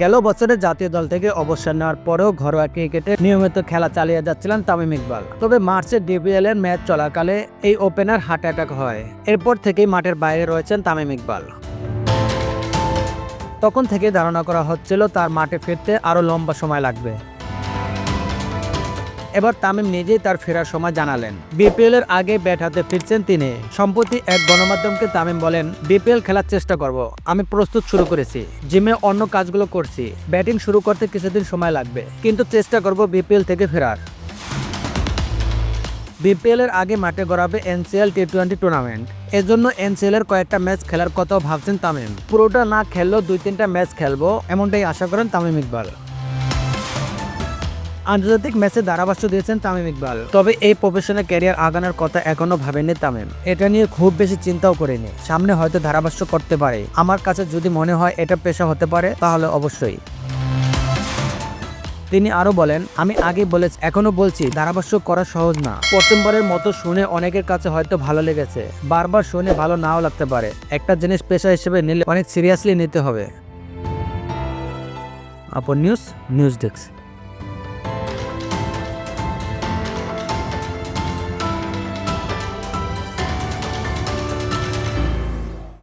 গেল বছরে জাতীয় দল থেকে অবসর নেওয়ার পরেও ঘরোয়া ক্রিকেটে নিয়মিত খেলা চালিয়ে যাচ্ছিলেন তামিম ইকবাল। তবে মার্চে ডিপিএল এর ম্যাচ চলাকালে এই ওপেনার হার্ট অ্যাটাক হয়। এরপর থেকেই মাঠের বাইরে রয়েছেন তামিম ইকবাল। তখন থেকে ধারণা করা হচ্ছিল তার মাঠে ফিরতে আরও লম্বা সময় লাগবে। এবার তামিম নিজেই তার ফেরার সময় জানালেন, বিপিএল এর আগে ব্যাট হাতে ফিরছেন তিনি। সম্প্রতি এক গণমাধ্যমকে তামিম বলেন, বিপিএল খেলার চেষ্টা করব। আমি প্রস্তুত শুরু করেছি। জিমে অন্য কাজগুলো করছি। ব্যাটিং শুরু করতে কিছুদিন সময় লাগবে। কিন্তু চেষ্টা করব বিপিএল থেকে ফেরার। বিপিএল এর আগে মাঠে গড়াবে এনসিএল টি টোয়েন্টি টুর্নামেন্ট। এজন্য এনসিএল এর কয়েকটা ম্যাচ খেলার কথাও ভাবছেন তামিম। পুরোটা না খেললেও দুই তিনটা ম্যাচ খেলব, এমনটাই আশা করেন তামিম ইকবাল। আন্তর্জাতিক ম্যাচে ধারাভাষ্য দিয়েছেন তামিম ইকবাল। তবে এই প্রফেশনে ক্যারিয়ার আগানোর কথা এখনও ভাবেনি তামিম। এটা নিয়ে খুব বেশি চিন্তাও করেনি। সামনে হয়তো ধারাভাষ্য করতে পারে। আমার কাছে যদি মনে হয় এটা পেশা হতে পারে, তাহলে অবশ্যই। তিনি আরও বলেন, আমি আগে বলেছি, এখনও বলছি, ধারাভাষ্য করা সহজ না। প্রথমবারের মতো শুনে অনেকের কাছে হয়তো ভালো লেগেছে। বারবার শুনে ভালো নাও লাগতে পারে। একটা জিনিস পেশা হিসেবে নিলে অনেক সিরিয়াসলি নিতে হবে। আপন নিউজ নিউজ ডেস্ক।